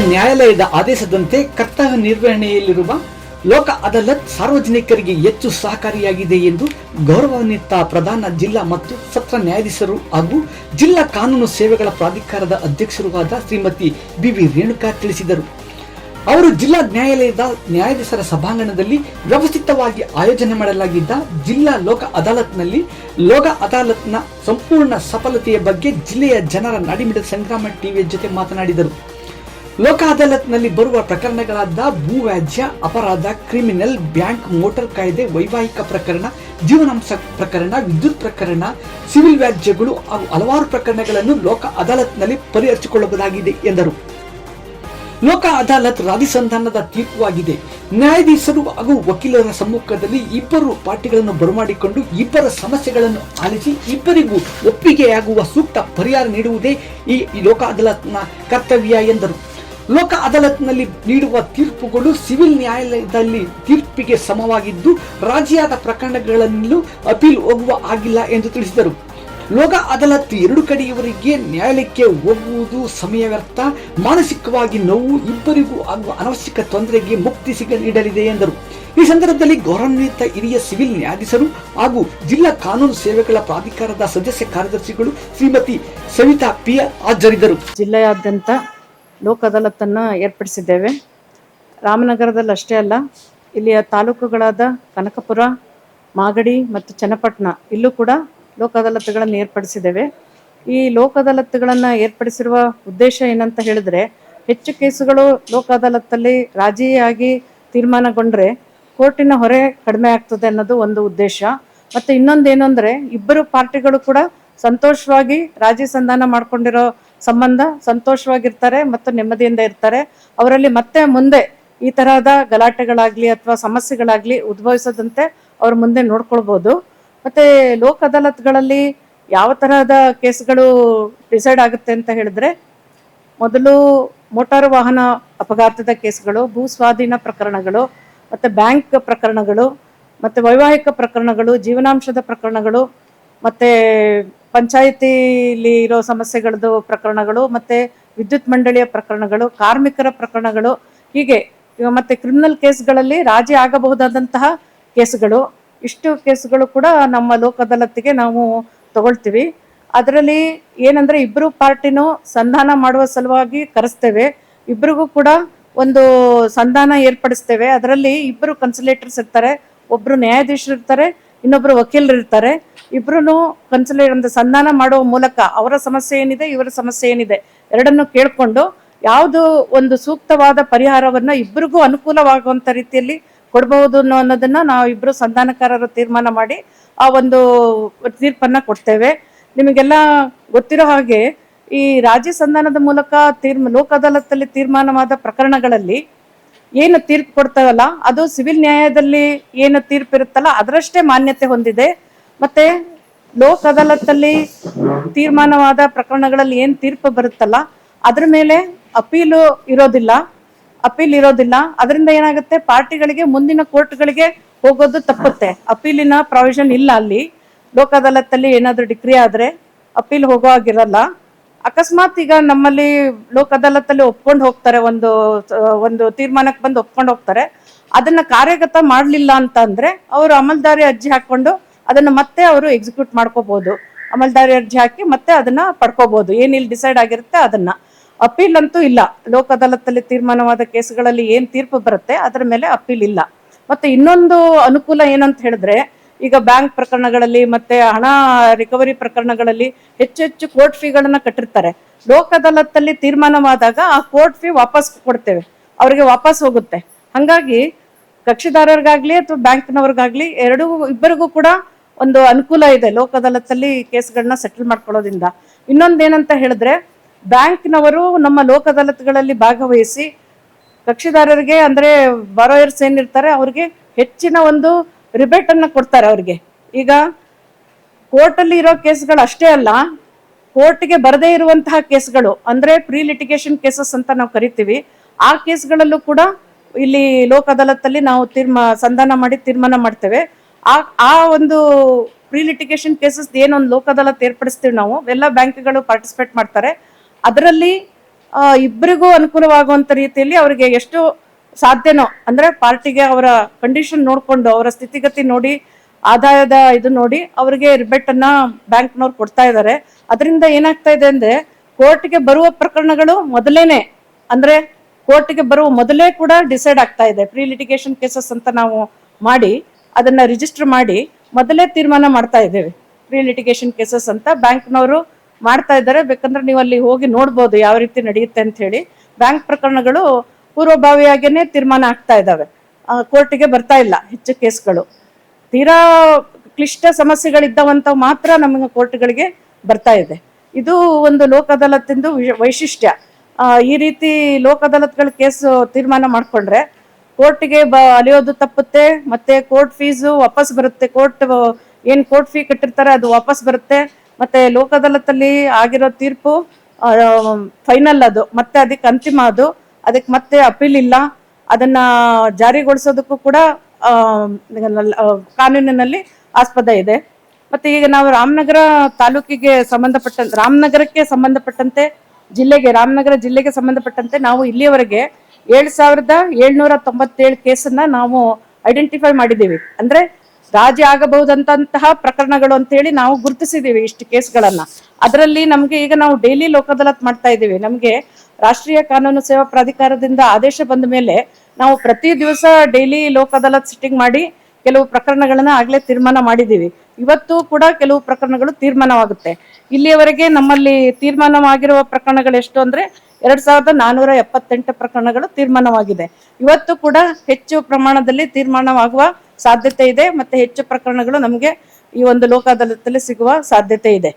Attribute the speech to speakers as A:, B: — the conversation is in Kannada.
A: ನ್ಯಾಯಾಲಯದ ಆದೇಶದಂತೆ ಕರ್ತವ್ಯ ನಿರ್ವಹಣೆಯಲ್ಲಿರುವ ಲೋಕ ಅದಾಲತ್ ಸಾರ್ವಜನಿಕರಿಗೆ ಹೆಚ್ಚು ಸಹಕಾರಿಯಾಗಿದೆ ಎಂದು ಗೌರವಾನ್ವಿತ ಪ್ರಧಾನ ಜಿಲ್ಲಾ ಮತ್ತು ಸತ್ರ ನ್ಯಾಯಾಧೀಶರು ಹಾಗೂ ಜಿಲ್ಲಾ ಕಾನೂನು ಸೇವೆಗಳ ಪ್ರಾಧಿಕಾರದ ಅಧ್ಯಕ್ಷರೂ ಆದ ಶ್ರೀಮತಿ ಬಿವಿ ರೇಣುಕಾ ತಿಳಿಸಿದರು. ಅವರು ಜಿಲ್ಲಾ ನ್ಯಾಯಾಲಯದ ನ್ಯಾಯಾಧೀಶರ ಸಭಾಂಗಣದಲ್ಲಿ ವ್ಯವಸ್ಥಿತವಾಗಿ ಆಯೋಜನೆ ಮಾಡಲಾಗಿದ್ದ ಜಿಲ್ಲಾ ಲೋಕ ಅದಾಲತ್ನಲ್ಲಿ ಲೋಕ ಅದಾಲತ್ನ ಸಂಪೂರ್ಣ ಸಫಲತೆಯ ಬಗ್ಗೆ ಜಿಲ್ಲೆಯ ಜನರ ನಡಿಮಿಡ ಸಂಗ್ರಾಮ ಟಿವಿಯ ಜೊತೆ ಮಾತನಾಡಿದರು. ಲೋಕ ಅದಾಲತ್ನಲ್ಲಿ ಬರುವ ಪ್ರಕರಣಗಳಾದ ಭೂವ್ಯಾಜ್ಯ, ಅಪರಾಧ, ಕ್ರಿಮಿನಲ್, ಬ್ಯಾಂಕ್, ಮೋಟಾರ್ ಕಾಯ್ದೆ, ವೈವಾಹಿಕ ಪ್ರಕರಣ, ಜೀವನಾಂಶ ಪ್ರಕರಣ, ವಿದ್ಯುತ್ ಪ್ರಕರಣ, ಸಿವಿಲ್ ವ್ಯಾಜ್ಯಗಳು ಹಾಗೂ ಹಲವಾರು ಪ್ರಕರಣಗಳನ್ನು ಲೋಕ ಅದಾಲತ್ನಲ್ಲಿ ಪರಿಹರಿಸಿಕೊಳ್ಳಬಹುದಾಗಿದೆ ಎಂದರು. ಲೋಕ ಅದಾಲತ್ ರಾಜಸಂಧಾನದ ತೀರ್ಪುವಾಗಿದೆ. ನ್ಯಾಯಾಧೀಶರು ಹಾಗೂ ವಕೀಲರ ಸಮ್ಮುಖದಲ್ಲಿ ಇಬ್ಬರು ಪಾರ್ಟಿಗಳನ್ನು ಬರಮಾಡಿಕೊಂಡು ಇಬ್ಬರ ಸಮಸ್ಯೆಗಳನ್ನು ಆಲಿಸಿ ಇಬ್ಬರಿಗೂ ಒಪ್ಪಿಗೆಯಾಗುವ ಸೂಕ್ತ ಪರಿಹಾರ ನೀಡುವುದೇ ಈ ಲೋಕ ಅದಾಲತ್ನ ಕರ್ತವ್ಯ ಎಂದರು. ಲೋಕ ಅದಾಲತ್ನಲ್ಲಿ ನೀಡುವ ತೀರ್ಪುಗಳು ಸಿವಿಲ್ ನ್ಯಾಯಾಲಯದಲ್ಲಿ ತೀರ್ಪಿಗೆ ಸಮವಾಗಿದ್ದು, ರಾಜಿಯಾದ ಪ್ರಕರಣಗಳಲ್ಲೂ ಅಪೀಲ್ ಹೋಗುವ ಆಗಿಲ್ಲ ಎಂದು ತಿಳಿಸಿದರು. ಲೋಕ ಅದಾಲತ್ ಎರಡು ಕಡೆಯವರಿಗೆ ನ್ಯಾಯಾಲಯಕ್ಕೆ ಹೋಗುವುದು ಸಮಯ ವ್ಯರ್ಥ. ಮಾನಸಿಕವಾಗಿ ನೋವು ಇಬ್ಬರಿಗೂ ಆಗುವ ಅನವಶ್ಯಕ ತೊಂದರೆಗೆ ಮುಕ್ತಿ ಸಿಗ ನೀಡಲಿದೆ ಎಂದರು. ಈ ಸಂದರ್ಭದಲ್ಲಿ ಗೌರವಾನ್ವಿತ ಹಿರಿಯ ಸಿವಿಲ್ ನ್ಯಾಯಾಧೀಶರು ಹಾಗೂ ಜಿಲ್ಲಾ ಕಾನೂನು ಸೇವೆಗಳ ಪ್ರಾಧಿಕಾರದ ಸದಸ್ಯ ಕಾರ್ಯದರ್ಶಿಗಳು ಶ್ರೀಮತಿ ಸವಿತಾ ಪಿಯ ಹಾಜರಿದ್ದರು
B: ಜಿಲ್ಲೆಯಾದ್ಯಂತ ಲೋಕ ಅದಾಲತನ್ನು ಏರ್ಪಡಿಸಿದ್ದೇವೆ. ರಾಮನಗರದಲ್ಲಿ ಅಷ್ಟೇ ಅಲ್ಲ, ಇಲ್ಲಿಯ ತಾಲೂಕುಗಳಾದ ಕನಕಪುರ, ಮಾಗಡಿ ಮತ್ತು ಚನ್ನಪಟ್ಟಣ ಇಲ್ಲೂ ಕೂಡ ಲೋಕ ಅದಾಲತ್ಗಳನ್ನು ಏರ್ಪಡಿಸಿದ್ದೇವೆ. ಈ ಲೋಕ ಅದಾಲತ್ಗಳನ್ನು ಏರ್ಪಡಿಸಿರುವ ಉದ್ದೇಶ ಏನಂತ ಹೇಳಿದ್ರೆ, ಹೆಚ್ಚು ಕೇಸುಗಳು ಲೋಕ ಅದಾಲತ್ತಲ್ಲಿ ರಾಜಿಯಾಗಿ ತೀರ್ಮಾನಗೊಂಡ್ರೆ ಕೋರ್ಟಿನ ಹೊರೆ ಕಡಿಮೆ ಆಗ್ತದೆ ಅನ್ನೋದು ಒಂದು ಉದ್ದೇಶ. ಮತ್ತು ಇನ್ನೊಂದೇನು ಅಂದರೆ ಇಬ್ಬರು ಪಾರ್ಟಿಗಳು ಕೂಡ ಸಂತೋಷವಾಗಿ ರಾಜಿ ಸಂಧಾನ ಮಾಡ್ಕೊಂಡಿರೋ ಸಂಬಂಧ ಸಂತೋಷವಾಗಿರ್ತಾರೆ ಮತ್ತು ನೆಮ್ಮದಿಯಿಂದ ಇರ್ತಾರೆ. ಅವರಲ್ಲಿ ಮತ್ತೆ ಮುಂದೆ ಈ ತರಹದ ಗಲಾಟೆಗಳಾಗ್ಲಿ ಅಥವಾ ಸಮಸ್ಯೆಗಳಾಗ್ಲಿ ಉದ್ಭವಿಸದಂತೆ ಅವ್ರ ಮುಂದೆ ನೋಡ್ಕೊಳ್ಬೋದು. ಮತ್ತೆ ಲೋಕ್ ಅದಾಲತ್ಗಳಲ್ಲಿ ಯಾವ ತರಹದ ಕೇಸ್ಗಳು ಡಿಸೈಡ್ ಆಗುತ್ತೆ ಅಂತ ಹೇಳಿದ್ರೆ, ಮೊದಲು ಮೋಟಾರು ವಾಹನ ಅಪಘಾತದ ಕೇಸ್ಗಳು, ಭೂ ಸ್ವಾಧೀನ ಪ್ರಕರಣಗಳು, ಮತ್ತೆ ಬ್ಯಾಂಕ್ ಪ್ರಕರಣಗಳು, ಮತ್ತೆ ವೈವಾಹಿಕ ಪ್ರಕರಣಗಳು, ಜೀವನಾಂಶದ ಪ್ರಕರಣಗಳು, ಮತ್ತೆ ಪಂಚಾಯಿತಿಲಿ ಇರೋ ಸಮಸ್ಯೆಗಳದ್ದು ಪ್ರಕರಣಗಳು ಮತ್ತೆ ವಿದ್ಯುತ್ ಮಂಡಳಿಯ ಪ್ರಕರಣಗಳು, ಕಾರ್ಮಿಕರ ಪ್ರಕರಣಗಳು, ಹೀಗೆ ಮತ್ತು ಕ್ರಿಮಿನಲ್ ಕೇಸ್ಗಳಲ್ಲಿ ರಾಜಿ ಆಗಬಹುದಾದಂತಹ ಕೇಸ್ಗಳು. ಇಷ್ಟು ಕೇಸ್ಗಳು ಕೂಡ ನಮ್ಮ ಲೋಕ ನಾವು ತಗೊಳ್ತೀವಿ. ಅದರಲ್ಲಿ ಏನಂದ್ರೆ ಇಬ್ಬರು ಪಾರ್ಟಿನೂ ಸಂಧಾನ ಮಾಡುವ ಸಲುವಾಗಿ ಕರೆಸ್ತೇವೆ. ಇಬ್ಬರಿಗೂ ಕೂಡ ಒಂದು ಸಂಧಾನ ಏರ್ಪಡಿಸ್ತೇವೆ. ಅದರಲ್ಲಿ ಇಬ್ಬರು ಕನ್ಸಲೇಟರ್ಸ್ ಇರ್ತಾರೆ, ಒಬ್ರು ನ್ಯಾಯಾಧೀಶರು ಇರ್ತಾರೆ ಇನ್ನೊಬ್ರು ವಕೀಲರು ಇರ್ತಾರೆ. ಇಬ್ರು ಕನ್ಸಲೇಟ್ ಒಂದು ಸಂಧಾನ ಮಾಡುವ ಮೂಲಕ ಅವರ ಸಮಸ್ಯೆ ಏನಿದೆ, ಇವರ ಸಮಸ್ಯೆ ಏನಿದೆ ಎರಡನ್ನು ಕೇಳಿಕೊಂಡು ಯಾವುದು ಒಂದು ಸೂಕ್ತವಾದ ಪರಿಹಾರವನ್ನ ಇಬ್ಬರಿಗೂ ಅನುಕೂಲವಾಗುವಂತ ರೀತಿಯಲ್ಲಿ ಕೊಡಬಹುದು ಅನ್ನೋ ಅನ್ನೋದನ್ನ ನಾವು ಇಬ್ರು ಸಂಧಾನಕಾರರು ತೀರ್ಮಾನ ಮಾಡಿ ಆ ಒಂದು ತೀರ್ಪನ್ನ ಕೊಡ್ತೇವೆ. ನಿಮಗೆಲ್ಲ ಗೊತ್ತಿರೋ ಹಾಗೆ ಈ ರಾಜ್ಯ ಸಂಧಾನದ ಮೂಲಕ ತೀರ್ಮ ಲೋಕ ಅದಾಲತ್ತಲ್ಲಿ ತೀರ್ಮಾನವಾದ ಪ್ರಕರಣಗಳಲ್ಲಿ ಏನು ತೀರ್ಪು ಕೊಡ್ತಾವಲ್ಲ, ಅದು ಸಿವಿಲ್ ನ್ಯಾಯದಲ್ಲಿ ಏನು ತೀರ್ಪು ಇರುತ್ತಲ್ಲ, ಅದರಷ್ಟೇ ಮಾನ್ಯತೆ ಹೊಂದಿದೆ. ಮತ್ತೆ ಲೋಕ್ ಅದಾಲತ್ತಲ್ಲಿ ತೀರ್ಮಾನವಾದ ಪ್ರಕರಣಗಳಲ್ಲಿ ಏನು ತೀರ್ಪು ಬರುತ್ತಲ್ಲ, ಅದ್ರ ಮೇಲೆ ಅಪೀಲು ಇರೋದಿಲ್ಲ, ಅಪೀಲ್ ಇರೋದಿಲ್ಲ. ಅದರಿಂದ ಏನಾಗುತ್ತೆ, ಪಾರ್ಟಿಗಳಿಗೆ, ಮುಂದಿನ ಕೋರ್ಟ್ಗಳಿಗೆ ಹೋಗೋದು ತಪ್ಪುತ್ತೆ. ಅಪೀಲಿನ ಪ್ರಾವಿಷನ್ ಇಲ್ಲ ಅಲ್ಲಿ. ಲೋಕ ಅದಾಲತ್ತಲ್ಲಿ ಏನಾದರೂ ಡಿಗ್ರಿ ಆದ್ರೆ ಅಪೀಲ್ ಹೋಗೋ ಹಾಗಿರಲ್ಲ. ಅಕಸ್ಮಾತ್ ಈಗ ನಮ್ಮಲ್ಲಿ ಲೋಕ ಅದಾಲತ್ತಲ್ಲಿ ಒಪ್ಕೊಂಡು ಹೋಗ್ತಾರೆ, ಒಂದು ಒಂದು ತೀರ್ಮಾನಕ್ಕೆ ಬಂದು ಒಪ್ಕೊಂಡು ಹೋಗ್ತಾರೆ. ಅದನ್ನ ಕಾರ್ಯಗತ ಮಾಡ್ಲಿಲ್ಲ ಅಂತ ಅಂದ್ರೆ ಅವರು ಅಮಲ್ದಾರಿ ಅರ್ಜಿ ಹಾಕೊಂಡು ಅದನ್ನ ಮತ್ತೆ ಅವರು ಎಕ್ಸಿಕ್ಯೂಟ್ ಮಾಡ್ಕೋಬಹುದು ಅಮಲ್ದಾರಿ ಅರ್ಜಿ ಹಾಕಿ ಮತ್ತೆ ಅದನ್ನ ಪಡ್ಕೋಬಹುದು ಏನ್ ಇಲ್ಲಿ ಡಿಸೈಡ್ ಆಗಿರುತ್ತೆ ಅದನ್ನ. ಅಪೀಲ್ ಅಂತೂ ಇಲ್ಲ. ಲೋಕ ಅದಾಲತ್ತಲ್ಲಿ ತೀರ್ಮಾನವಾದ ಕೇಸ್ಗಳಲ್ಲಿ ಏನ್ ತೀರ್ಪು ಬರುತ್ತೆ, ಅದರ ಮೇಲೆ ಅಪೀಲ್ ಇಲ್ಲ. ಮತ್ತೆ ಇನ್ನೊಂದು ಅನುಕೂಲ ಏನಂತ ಹೇಳಿದ್ರೆ ಈಗ ಬ್ಯಾಂಕ್ ಪ್ರಕರಣಗಳಲ್ಲಿ ಮತ್ತೆ ಹಣ ರಿಕವರಿ ಪ್ರಕರಣಗಳಲ್ಲಿ ಹೆಚ್ಚು ಹೆಚ್ಚು ಕೋರ್ಟ್ ಫೀಗಳನ್ನ ಕಟ್ಟಿರ್ತಾರೆ. ಲೋಕ ಅದಾಲತ್ತಲ್ಲಿ ತೀರ್ಮಾನವಾದಾಗ ಆ ಕೋರ್ಟ್ ಫೀ ವಾಪಸ್ ಕೊಡ್ತೇವೆ. ಅವರಿಗೆ ವಾಪಸ್ ಹೋಗುತ್ತೆ. ಹಂಗಾಗಿ ಕಕ್ಷಿದಾರರಿಗಾಗ್ಲಿ ಅಥವಾ ಬ್ಯಾಂಕ್ನವ್ರಿಗಾಗ್ಲಿ ಎರಡೂ ಇಬ್ಬರಿಗೂ ಕೂಡ ಒಂದು ಅನುಕೂಲ ಇದೆ ಲೋಕದಾಲತ್ತಲ್ಲಿ ಕೇಸ್ಗಳನ್ನ ಸೆಟಲ್ ಮಾಡ್ಕೊಳ್ಳೋದ್ರಿಂದ. ಇನ್ನೊಂದೇನಂತ ಹೇಳಿದ್ರೆ ಬ್ಯಾಂಕ್ನವರು ನಮ್ಮ ಲೋಕ ಅದಾಲತ್ಗಳಲ್ಲಿ ಭಾಗವಹಿಸಿ ಕಕ್ಷಿದಾರರಿಗೆ ಅಂದ್ರೆ ಬಾರೋಯರ್ಸ್ ಏನಿರ್ತಾರೆ ಅವ್ರಿಗೆ ಹೆಚ್ಚಿನ ಒಂದು ರಿಬೇಟ್ ಅನ್ನ ಕೊಡ್ತಾರೆ ಅವ್ರಿಗೆ. ಈಗ ಕೋರ್ಟಲ್ಲಿ ಇರೋ ಕೇಸ್ಗಳು ಅಷ್ಟೇ ಅಲ್ಲ, ಕೋರ್ಟ್ಗೆ ಬರದೇ ಇರುವಂತಹ ಕೇಸ್ಗಳು, ಅಂದ್ರೆ ಪ್ರೀ ಲಿಟಿಗೇಷನ್ ಕೇಸಸ್ ಅಂತ ನಾವು ಕರಿತೀವಿ, ಆ ಕೇಸ್ಗಳಲ್ಲೂ ಕೂಡ ಇಲ್ಲಿ ಲೋಕ ಅದಾಲತ್ತಲ್ಲಿ ನಾವು ತೀರ್ಮ, ಸಂಧಾನ ಮಾಡಿ ತೀರ್ಮಾನ ಮಾಡ್ತೇವೆ. ಆ ಆ ಒಂದು ಪ್ರೀ ಲಿಟಿಗೇಷನ್ ಕೇಸಸ್ ಏನೊಂದು ಲೋಕ ಅದಾಲತ್ ಏರ್ಪಡಿಸ್ತೀವಿ ನಾವು, ಎಲ್ಲ ಬ್ಯಾಂಕ್ಗಳು ಪಾರ್ಟಿಸಿಪೇಟ್ ಮಾಡ್ತಾರೆ. ಅದರಲ್ಲಿ ಇಬ್ಬರಿಗೂ ಅನುಕೂಲವಾಗುವಂತ ರೀತಿಯಲ್ಲಿ ಅವರಿಗೆ ಎಷ್ಟು ಸಾಧ್ಯನೋ? ಅಂದ್ರೆ ಪಾರ್ಟಿಗೆ ಅವರ ಕಂಡೀಷನ್ ನೋಡ್ಕೊಂಡು, ಅವರ ಸ್ಥಿತಿಗತಿ ನೋಡಿ, ಆದಾಯದ ಇದು ನೋಡಿ, ಅವರಿಗೆ ರಿಬೆಟ್ ಅನ್ನ ಬ್ಯಾಂಕ್ನವ್ರು ಕೊಡ್ತಾ ಇದ್ದಾರೆ ಅದರಿಂದ ಏನಾಗ್ತಾ ಇದೆ ಅಂದ್ರೆ, ಕೋರ್ಟ್ಗೆ ಬರುವ ಪ್ರಕರಣಗಳು ಮೊದಲೇನೆ, ಅಂದ್ರೆ ಕೋರ್ಟ್ಗೆ ಬರುವ ಮೊದಲೇ ಕೂಡ ಡಿಸೈಡ್ ಆಗ್ತಾ ಇದೆ. ಪ್ರೀ ಲಿಟಿಗೇಷನ್ ಕೇಸಸ್ ಅಂತ ನಾವು ಮಾಡಿ, ಅದನ್ನ ರಿಜಿಸ್ಟರ್ ಮಾಡಿ, ಮೊದಲೇ ತೀರ್ಮಾನ ಮಾಡ್ತಾ ಇದ್ದೇವೆ. ಪ್ರೀ ಲಿಟಿಗೇಷನ್ ಕೇಸಸ್ ಅಂತ ಬ್ಯಾಂಕ್ನವರು ಮಾಡ್ತಾ ಇದ್ದಾರೆ. ಬೇಕಂದ್ರೆ ನೀವು ಅಲ್ಲಿ ಹೋಗಿ ನೋಡ್ಬೋದು ಯಾವ ರೀತಿ ನಡೆಯುತ್ತೆ ಅಂತ ಹೇಳಿ. ಬ್ಯಾಂಕ್ ಪ್ರಕರಣಗಳು ಪೂರ್ವಭಾವಿಯಾಗೇನೆ ತೀರ್ಮಾನ ಆಗ್ತಾ ಇದ್ದಾವೆ ಕೋರ್ಟಿಗೆ ಬರ್ತಾ ಇಲ್ಲ ಹೆಚ್ಚು ಕೇಸ್ಗಳು. ತೀರಾ ಕ್ಲಿಷ್ಟ ಸಮಸ್ಯೆಗಳಿದ್ದವಂತ ಮಾತ್ರ ನಮಗೆ ಕೋರ್ಟ್ಗಳಿಗೆ ಬರ್ತಾ ಇದೆ. ಇದು ಒಂದು ಲೋಕ್ ವೈಶಿಷ್ಟ್ಯ. ಈ ರೀತಿ ಲೋಕ್ ಅದಾಲತ್ಗಳ ಕೇಸ್ ತೀರ್ಮಾನ ಮಾಡ್ಕೊಂಡ್ರೆ ಕೋರ್ಟ್ಗೆ ಬ, ಅಲಿಯೋದು ತಪ್ಪುತ್ತೆ, ಮತ್ತೆ ಕೋರ್ಟ್ ಫೀಸು ವಾಪಸ್ ಬರುತ್ತೆ. ಕೋರ್ಟ್ ಏನ್ ಕೋರ್ಟ್ ಫೀ ಕಟ್ಟಿರ್ತಾರೆ ಅದು ವಾಪಸ್ ಬರುತ್ತೆ. ಮತ್ತೆ ಲೋಕ್ ಆಗಿರೋ ತೀರ್ಪು ಫೈನಲ್ ಅದು, ಮತ್ತೆ ಅದಕ್ಕೆ ಅಂತಿಮ ಅದು. ಅದಕ್ಕೆ ಮತ್ತೆ ಅಪೀಲ್ ಇಲ್ಲ. ಅದನ್ನ ಜಾರಿಗೊಳಿಸೋದಕ್ಕೂ ಕೂಡ ಕಾನೂನಿನಲ್ಲಿ ಆಸ್ಪದ ಇದೆ. ಮತ್ತೆ ಈಗ ನಾವು ರಾಮನಗರ ತಾಲೂಕಿಗೆ ಸಂಬಂಧಪಟ್ಟ, ರಾಮನಗರಕ್ಕೆ ಸಂಬಂಧಪಟ್ಟಂತೆ, ಜಿಲ್ಲೆಗೆ, ರಾಮನಗರ ಜಿಲ್ಲೆಗೆ ಸಂಬಂಧಪಟ್ಟಂತೆ ನಾವು ಇಲ್ಲಿಯವರೆಗೆ ಏಳ್ ಸಾವಿರದ ಏಳ್ನೂರ ತೊಂಬತ್ತೇಳು ಕೇಸನ್ನ ನಾವು ಐಡೆಂಟಿಫೈ ಮಾಡಿದ್ದೀವಿ. ಅಂದ್ರೆ ರಾಜಿ ಆಗಬಹುದಂತಹ ಪ್ರಕರಣಗಳು ಅಂತ ಹೇಳಿ ನಾವು ಗುರುತಿಸಿದ್ದೀವಿ ಇಷ್ಟು ಕೇಸ್ಗಳನ್ನ. ಅದರಲ್ಲಿ ನಮ್ಗೆ ಈಗ ನಾವು ಡೈಲಿ ಲೋಕದಲತ್ ಮಾಡ್ತಾ ಇದ್ದೀವಿ. ನಮ್ಗೆ ರಾಷ್ಟ್ರೀಯ ಕಾನೂನು ಸೇವಾ ಪ್ರಾಧಿಕಾರದಿಂದ ಆದೇಶ ಬಂದ ಮೇಲೆ ನಾವು ಪ್ರತಿ ದಿವಸ ಡೈಲಿ ಲೋಕ್ ಅದಾಲತ್ ಸಿಟ್ಟಿಂಗ್ ಮಾಡಿ ಕೆಲವು ಪ್ರಕರಣಗಳನ್ನ ಆಗ್ಲೇ ತೀರ್ಮಾನ ಮಾಡಿದ್ದೀವಿ. ಇವತ್ತು ಕೂಡ ಕೆಲವು ಪ್ರಕರಣಗಳು ತೀರ್ಮಾನವಾಗುತ್ತೆ. ಇಲ್ಲಿಯವರೆಗೆ ನಮ್ಮಲ್ಲಿ ತೀರ್ಮಾನವಾಗಿರುವ ಪ್ರಕರಣಗಳು ಎಷ್ಟು ಅಂದ್ರೆ ಎರಡ್ ಸಾವಿರದ ನಾನೂರ ಎಪ್ಪತ್ತೆಂಟು ಪ್ರಕರಣಗಳು ತೀರ್ಮಾನವಾಗಿದೆ. ಇವತ್ತು ಕೂಡ ಹೆಚ್ಚು ಪ್ರಮಾಣದಲ್ಲಿ ತೀರ್ಮಾನವಾಗುವ ಸಾಧ್ಯತೆ ಇದೆ. ಮತ್ತೆ ಹೆಚ್ಚು ಪ್ರಕರಣಗಳು ನಮಗೆ ಈ ಒಂದು ಲೋಕ ಸಿಗುವ ಸಾಧ್ಯತೆ ಇದೆ.